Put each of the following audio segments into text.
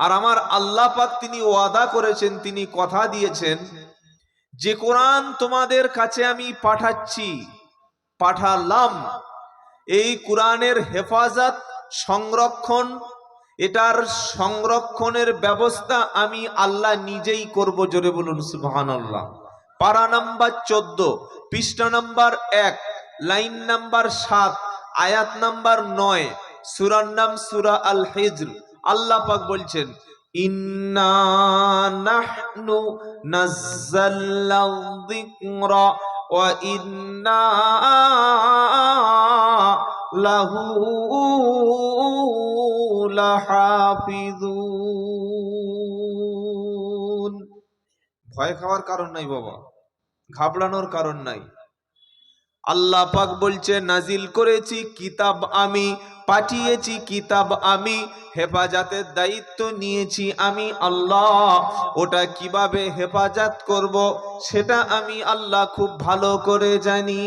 আর আমার আল্লাহ পাক তিনি ওয়াদা করেছেন, তিনি কথা দিয়েছেন, যে কোরআন তোমাদের কাছে আমি পাঠাচ্ছি, পাঠালাম। এই কোরআনের হেফাজত, সংরক্ষণ, এটার সংরক্ষণের ব্যবস্থা আমি আল্লাহ নিজেই করব জোরে বলুন, সুবহানাল্লাহ। পারা নাম্বার চোদ্দ, পৃষ্ঠা নাম্বার এক, লাইন নাম্বার সাত, আয়াত নাম্বার নয়, সুরার নাম সুরা আল হিজর আল্লাহ পাক বলছেন লাহু ভয় খাওয়ার কারণ নাই বাবা, ঘাবড়ানোর কারণ নাই। আল্লাহ পাক বলছে, নাজিল করেছি কিতাব আমি পাঠিয়েছি কিতাব আমি, হেফাজতের দায়িত্ব নিয়েছি আমি আল্লাহ। ওটা কীভাবে হেফাজত করব সেটা আমি আল্লাহ খুব ভালো করে জানি।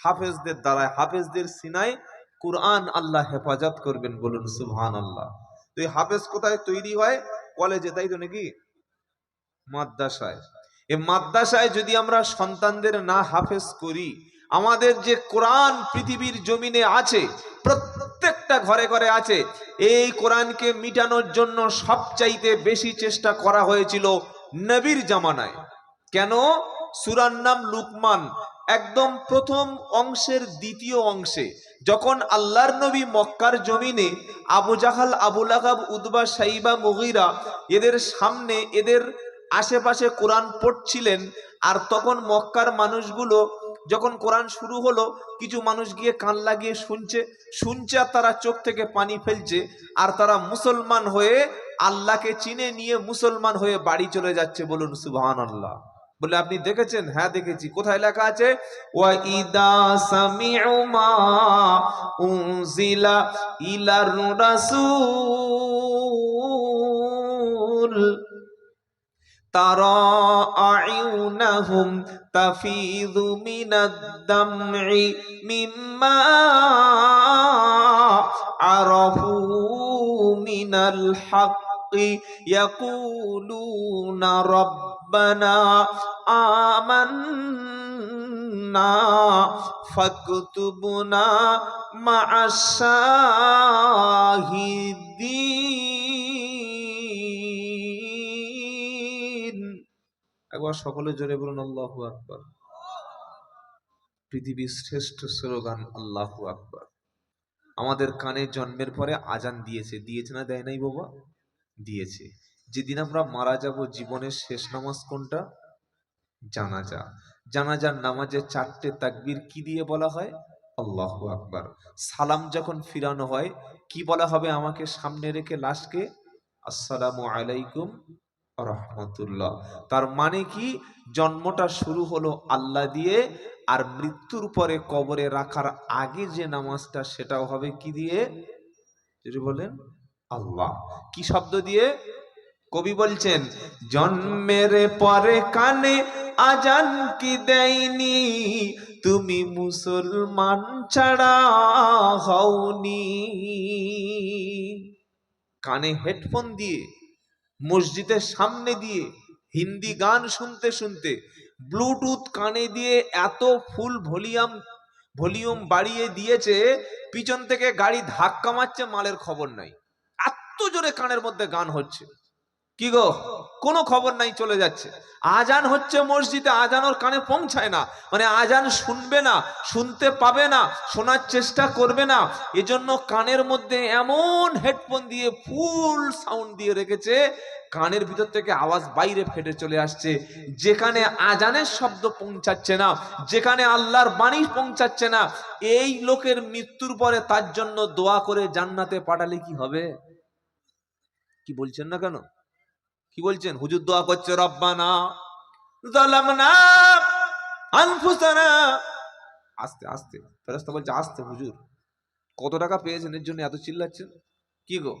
হাফেজদের দ্বারায়, হাফেজদের সিনায় কোরআন আল্লাহ হেফাজত করবেন বলুন সুবহান আল্লাহ তো এই হাফেজ কোথায় তৈরি হয়? কলেজে, তাই তো নাকি? মাদ্রাসায়। এ মাদ্রাসায় যদি আমরা সন্তানদের না হাফেজ করি আমাদের যে কোরআন পৃথিবীর জমিনে আছে, প্রত্যেকটা ঘরে ঘরে আছে, এই কোরআনকে মিটানোর জন্য সবচাইতে বেশি চেষ্টা করা হয়েছিল নবীর জামানায়। কেন? সুরার নাম লুকমান, একদম প্রথম অংশের দ্বিতীয় অংশে। যখন আল্লাহর নবী মক্কার জমিনে আবু জাহাল আবুল আহাব উদবা সাইবা, মুগিরা এদের সামনে এদের আশেপাশে কোরআন পড়ছিলেন, আর তখন মক্কার মানুষগুলো যখন কোরআন শুরু হলো, কিছু মানুষ গিয়ে কান লাগিয়ে শুনছে শুনছে আর তারা চোখ থেকে পানি ফেলছে, আর তারা মুসলমান হয়ে আল্লাহকে চিনে নিয়ে মুসলমান হয়ে বাড়ি চলে যাচ্ছে বলুন সুবহান আল্লাহ বলে, আপনি দেখেছেন? হ্যাঁ দেখেছি। কোথায় লেখা আছে? ওয়া ইদা সামিউ মা ترى أعينهم تفيض من الدمع مما عرفوا من الحق يقولون ربنا آمنا فاكتبنا مع الشاهدين. একবার সকলে জোরে বলুন, আল্লাহ আকবর। পৃথিবীর শ্রেষ্ঠ স্লোগান, আল্লাহু আকবর। আমাদের কানে জন্মের পরে আজান দিয়েছে। দিয়েছে না, দেয় নাই বাবা? দিয়েছে। যেদিন আমরা মারা যাব, জীবনের শেষ নামাজ কোনটা? জানাজা। জানাজার নামাজে চারটে তাকবীর কি দিয়ে বলা হয়? আল্লাহু আকবার। সালাম যখন ফিরানো হয়, কি বলা হবে আমাকে সামনে রেখে লাশকে? আসসালামু আলাইকুম রহমতুল্লাহ। তার মানে কি? জন্মটা শুরু হলো আল্লাহ দিয়ে আর মৃত্যুর পরে কবরে রাখার আগে যে নামাজটা সেটাও হবে কি দিয়ে? যদি বলেন, আল্লাহ। কি শব্দ দিয়ে? কবি বলছেন, জন্মের পরে কানে আজান কি দেয়নি? তুমি মুসলমান ছাড়া হওনি। কানে হেডফোন দিয়ে মসজিদের সামনে দিয়ে হিন্দি গান শুনতে শুনতে ব্লুটুথ কানে দিয়ে এত ফুল ভলিউম ভলিউম বাড়িয়ে দিয়েছে, পিছন থেকে গাড়ি ধাক্কা মারছে, মালের খবর নাই। এত জোরে কানের মধ্যে গান হচ্ছে। কি গো? কোনো খবর নাই, চলে যাচ্ছে। আজান হচ্ছে মসজিদে, আজান ওর কানে পৌঁছায় না। মানে আজান শুনবে না, শুনতে পাবে না, শোনার চেষ্টা করবে না। এজন্য কানের মধ্যে এমন হেডফোন দিয়ে ফুল সাউন্ড দিয়ে রেখেছে, কানের ভিতর থেকে আওয়াজ বাইরে ফেটে চলে আসছে। যেখানে আজানের শব্দ পৌঁছাচ্ছে না, যেখানে আল্লাহর বাণী পৌঁছাচ্ছে না, এই লোকের মৃত্যুর পরে তার জন্য দোয়া করে জান্নাতে পাঠালে কি হবে? কি বলছেন না কেন? কি বলছেন? হুজুর দোয়া করছে, রব্বানা আনফুসানা। আস্তে আস্তে, ফেরেশতা বলছে, আস্তে হুজুর, কত টাকা পেয়েছেন? এর জন্য এত চিল্লাচ্ছেন? কি গো?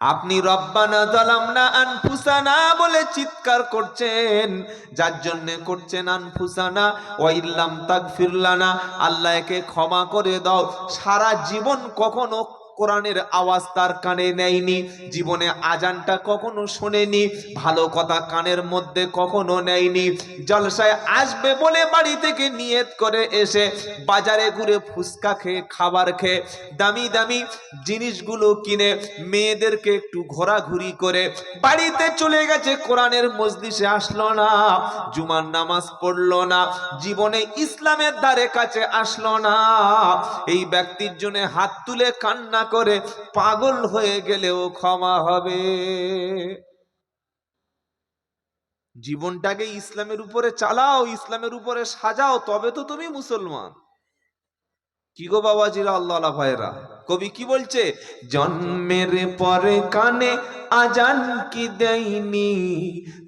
আপনি রব্বানা জালামনা আনফুসানা বলে চিৎকার করছেন, যার জন্য করছেন আনফুসানা। ওয়াইল্লাম তাগফির লানা আল্লাহকে ক্ষমা করে দাও। সারা জীবন কখনো কোরআনের আওয়াজ তার কানে নেয়নি, জীবনে আজানটা কখনো শোনেনি, ভালো কথা কানের মধ্যে কখনো নেয়নি। জলসায় আসবে বলে বাড়ি থেকে নিয়ত করে এসে বাজারে ঘুরে ফুচকা খেয়ে, খাবার খেয়ে দামি দামি জিনিসগুলো কিনে মেয়েদেরকে একটু ঘোরাঘুরি করে বাড়িতে চলে গেছে, কোরআনের মজলিসে আসলো না, জুমার নামাজ পড়ল না, জীবনে ইসলামের দ্বারে কাছে আসলো না। এই ব্যক্তির জন্য হাত তুলে কান্না করে পাগল হয়ে গেলেও ক্ষমা হবে। জীবনটাকে ইসলামের উপরে চালাও, ইসলামের উপরে সাজাও, তবে তো তুমি মুসলমান। কি গো বাবাজিরা আল্লাহ আল্লাহ ভাইরা কবি কি বলছে? জন্মের পরে কানে আজান কি দেয়নি?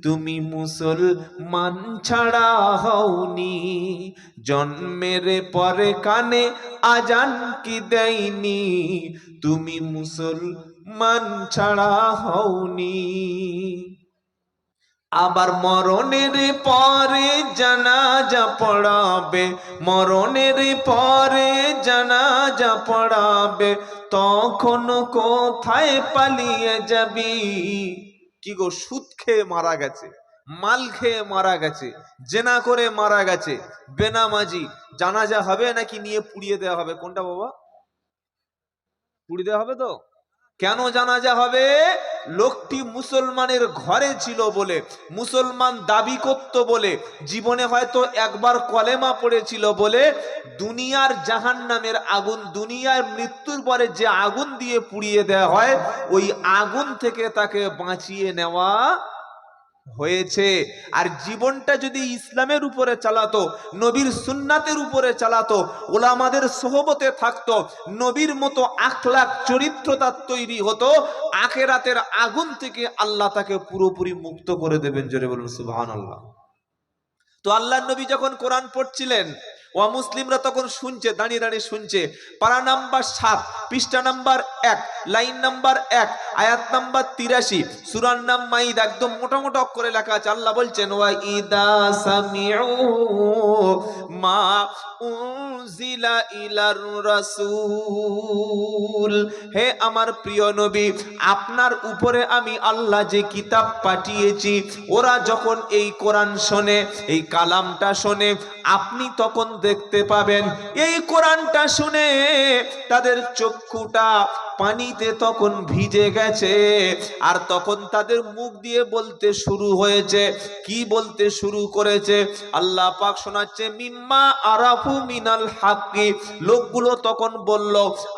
তুমি মুসলমান ছাড়া হওনি। জন্মের পরে কানে আজান কি দেয়নি? তুমি মুসলমান ছাড়া হওনি। আবার মরণের পরে জানাজা পড়াবে, মরণের পরে জানাজা পড়াবে তখন কোথায় পালিয়ে যাবি? কি গো, সুদ খেয়ে মারা গেছে, মাল খেয়ে মারা গেছে, জেনা করে মারা গেছে, বেনামাজি, জানাজা হবে নাকি নিয়ে পুড়িয়ে দেওয়া হবে? কোনটা বাবা? পুড়িয়ে দেওয়া হবে তো? কেন জানাজা হবে? লোকটি মুসলমানের ঘরে ছিল বলে, মুসলমান দাবি করত বলে, জীবনে হয়তো একবার কলেমা পড়েছিল বলে, দুনিয়ার জাহান নামের আগুন, দুনিয়ার মৃত্যুর পরে যে আগুন দিয়ে পুড়িয়ে দেওয়া হয়, ওই আগুন থেকে তাকে বাঁচিয়ে নেওয়া হয়েছে। আর জীবনটা যদি ইসলামের উপরে চালাতো, নবীর সুন্নাতের উপরে চালাতো, ওলামাদের সোহবতে থাকতো, নবীর মতো আখলাখ চরিত্র তার তৈরি হতো, আখেরাতের আগুন থেকে আল্লাহ তাকে পুরোপুরি মুক্ত করে দেবেন, জোরে বলুন সুবাহ আল্লাহ তো আল্লাহ নবী যখন কোরআন পড়ছিলেন অমুসলিমরা তখন শুনছে, দাঁড়িয়ে দাঁড়িয়ে শুনছে। পারা নাম্বার সাত, পৃষ্ঠা নাম্বার এক, লাইন নাম্বার এক, আয়াত নাম্বার তিরাশি সুরার নাম মাইদ একদম মোটা মোটা অক্ষরে লেখা আছে। আল্লাহ বলছেন, ওয়া ইদা মা উনজিলা ইলার রাসূল। হে আমার প্রিয় নবী, আপনার উপরে আমি আল্লাহ যে কিতাব পাঠিয়েছি, ওরা যখন এই কোরআন শোনে, এই কালামটা শোনে, আপনি তখন দেখতে পাবেন। এই কোরআনটা শুনে তাদের চক্ষুটা পানিতে তখন ভিজে গেছে আর তখন তাদের মুখ দিয়ে বলতে শুরু হয়েছে। কি বলতে শুরু করেছে? আল্লাহ পাক শোনাচ্ছে, মিম্মা আরাফু মিনাল হাক্কি। লোকগুলো তখন বলল,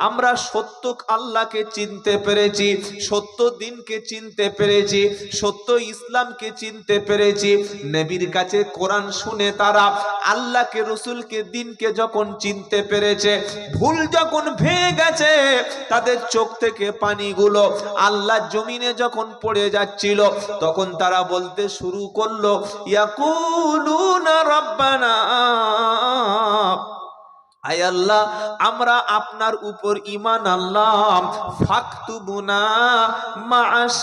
আমরা সত্য আল্লাহকে চিনতে পেরেছি, সত্য দিনকে চিনতে পেরেছি, সত্য ইসলামকে চিনতে পেরেছি। নবীর কাছে কোরআন শুনে তারা আল্লাহকে, রসুলকে দিনকে যখন চিনতে পেরেছে, ভুল যখন ভেঙে গেছে তাদের চোখ থেকে পানিগুলো আল্লাহ জমিনে যখন পড়ে যাচ্ছিল, তখন তারা বলতে শুরু করল, ইয়াকুলুনা রাব্বানা। আয় আল্লাহ, আমরা আপনার উপর ইমান আল্লাহ ফাকতুবুনা মাশাহিদিল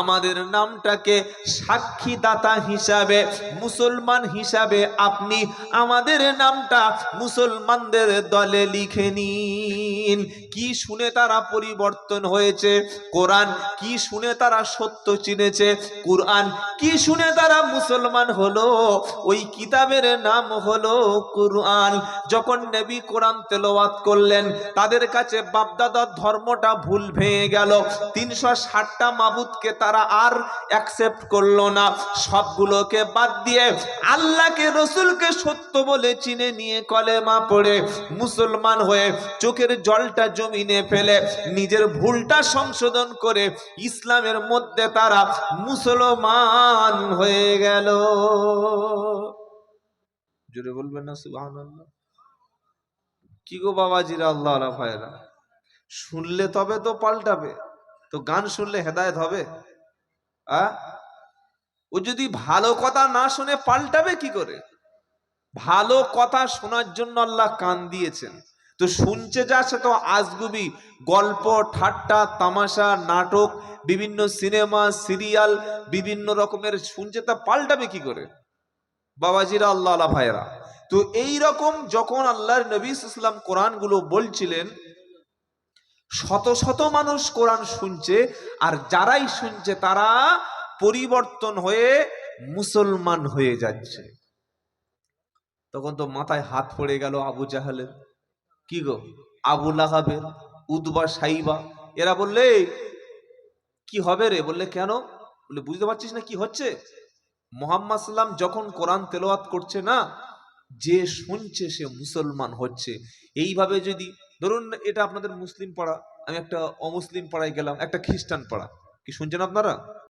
আমাদের নামটাকে সাক্ষীদাতা হিসাবে, মুসলমান হিসাবে আপনি আমাদের নামটা মুসলমানদের দলে লিখে নিন। কি শুনে তারা পরিবর্তন হয়েছে? কোরআন কি শুনে তারা সত্য চিনেছে? কোরআন কি শুনে তারা মুসলমান হলো? ওই কিতাবের নাম হলো কুরআন। যখন নবী কোরআন তেলাওয়াত করলেন, তাদের কাছে বাপদাদার ধর্মটা ভুল ভেঙে গেল। তিনশো ষাটটা মাবুদকে তারা আর অ্যাকসেপ্ট করল না। সবগুলোকে বাদ দিয়ে আল্লাহকে, রসুলকে সত্য বলে চিনে নিয়ে কলেমা পড়ে মুসলমান হয়ে চোখের জলটা জমিনে ফেলে নিজের ভুলটা সংশোধন করে ইসলামের মধ্যে তারা মুসলমান হয়ে গেল। জোরে বলবেন না সুবাহ কি গো বাবাজিরা আল্লাহ আলা ভাইরা শুনলে তবে তো পাল্টাবে, তো গান শুনলে হেদায়েত হবে। আ? ও যদি ভালো কথা না শুনে পাল্টাবে কি করে? ভালো কথা শোনার জন্য আল্লাহ কান দিয়েছেন। তো শুনছে যা, সে তো আজগুবি, গল্প, ঠাট্টা, তামাশা, নাটক, বিভিন্ন সিনেমা, সিরিয়াল, বিভিন্ন রকমের, শুনছে তা পাল্টাবে কি করে? বাবাজিরা আল্লাহ আল্লাহ ভাইরা তো এই রকম যখন আল্লাহর নবী ইসলাম কোরআনগুলো বলছিলেন, শত শত মানুষ কোরআন শুনছে, আর যারাই শুনছে তারা পরিবর্তন হয়ে মুসলমান হয়ে যাচ্ছে। তখন তো মাথায় হাত পড়ে গেল আবু জাহালের। কি গো? আবু লাহাবের উদবা সাইবা। এরা বললে, কি হবে রে? বললে, কেন? বলে বুঝতে পারছিস না কি হচ্ছে? মোহাম্মদ সাল্লাম যখন কোরআন তেলাওয়াত করছে না, যে শুনছে সে মুসলমান হচ্ছে। এইভাবে যদি, ধরুন এটা আপনাদের মুসলিম পাড়া, আমি একটা অমুসলিম পাড়ায় গেলাম, একটা খ্রিস্টান পাড়া। কি শুনছেন আপনারা?